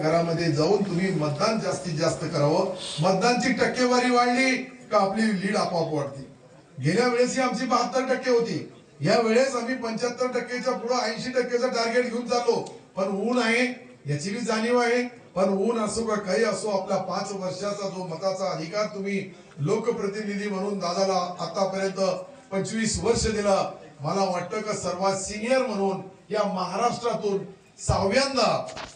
घरामध्ये जाऊन तुम्ही मतदान जास्तीत जास्त करावं. मतदानची टक्केवारी वाढली का आपली लीड आपोआप वाढते? गेल्या वेळेस ही आमची बहात्तर टक्के होती. या वेळेस आम्ही पंच्याहत्तर टक्केच्या पुढे ऐंशी टक्केचं टार्गेट घेऊन चाललो. पण ऊन आहे याची बी जाणीव आहे. पण ऊन असो का काही असो आपला पाच वर्षाचा जो मताचा अधिकार तुम्ही लोकप्रतिनिधी म्हणून दादाला आतापर्यंत पंचवीस वर्ष दिला. मला वाटतं का सर्वात सिनियर म्हणून या महाराष्ट्रातून सहाव्यांदा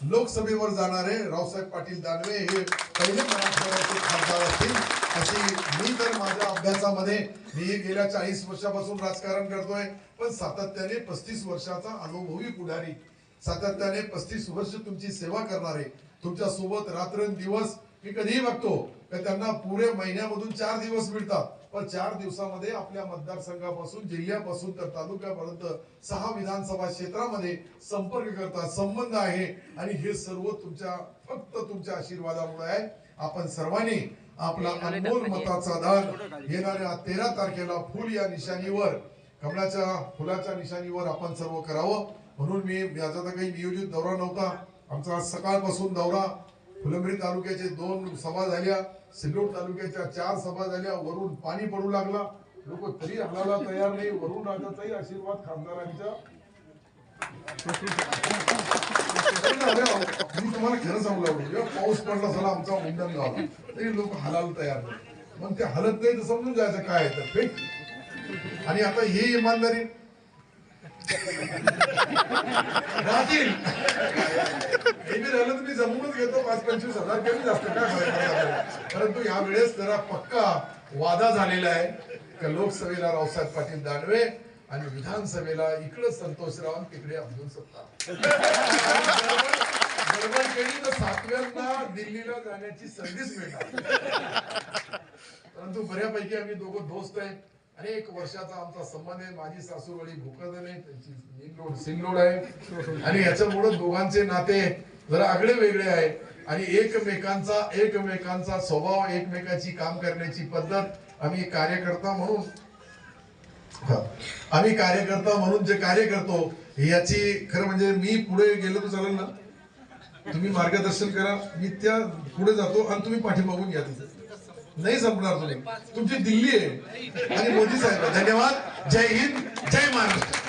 लोकसभेवर जाणारे रावसाहेब पाटील दानवे हे पहिले मराठवाड्याचे खासदार असतील. अशी मी तर माझ्या अभ्यासामध्ये मी गेल्या चाळीस वर्षापासून राजकारण करतोय पण सातत्याने पस्तीस वर्षाचा अनुभवी पुढारी. सातत्याने पस्तीस वर्ष तुमची सेवा करणारे तुमच्यासोबत रात्रंदिवस मी कधीही बघतो का त्यांना पुरे महिन्यामधून चार दिवस मिळतात. पण चार दिवसामध्ये आपल्या मतदारसंघापासून जिल्ह्यापासून तर तालुक्यापर्यंत सहा विधानसभा क्षेत्रामध्ये संपर्क करतात संबंध आहे. आणि हे सर्व तुमच्या फक्त तुमच्या आशीर्वादामुळे आहे. आपण सर्वांनी आपला अनमोल मताचा दान येणाऱ्या तेरा तारखेला फुल या निशाणीवर कमळाच्या फुलाच्या निशाणीवर आपण सर्व करावं. म्हणून मी याचा काही नियोजित दौरा नव्हता. आमचा आज सकाळपासून दौरा. फुलंब्री तालुक्याचे दोन सभा झाल्या सिल्लोड तालुक्याच्या चार सभा झाल्या वरून पाणी पडू लागला. लोक तरी हलायला तयार नाही वरून राजाचाही आशीर्वाद खासदारांच्या मी तुम्हाला खरं सांगू लागलो जेव्हा पाऊस पडला झाला आमचा मुंडन गाव तरी लोक हलायला तयार नाही. मग ते हलत नाही तर समजून जायचं काय आहे तर. आणि आता ही इमानदारी राहतील हे मी राहिलं तर मी जमूनच घेतो. पाच पंचवीस हजार कमी जास्त काय परंतु या वेळेस जरा पक्का वादा झालेला आहे. का लोकसभेला रावसाहेब पाटील दानवे आणि विधानसभेला इकडे संतोषराव तिकडे अब्दुल सत्ता. गडबड केली तर सातव्यांना दिल्लीला जाण्याची संधीच मिळणार परंतु बऱ्यापैकी आम्ही दोघं दोस्त आहे. अनेक वर्षाचा आमचा संबंध आहे. माझी सासूवडी भोकरदन आहे. त्यांची सिंगरोड सिंगलोड आहे. आणि याच्यामुळे दोघांचे नाते जरा आगळे वेगळे आहे. आणि एकमेकांचा एकमेकांचा स्वभाव एकमेकांची काम करण्याची पद्धत आम्ही कार्यकर्ता म्हणून आम्ही कार्यकर्ता म्हणून जे कार्य करतो याची खरं म्हणजे मी पुढे गेलो तर चालेल ना? तुम्ही मार्गदर्शन करा. मी त्या पुढे जातो आणि तुम्ही पाठीमागून घ्या तिथे. नाही संपणार तुम्ही तुमची दिल्ली आहे. आणि मोदी साहेब धन्यवाद. जय हिंद जय महाराष्ट्र.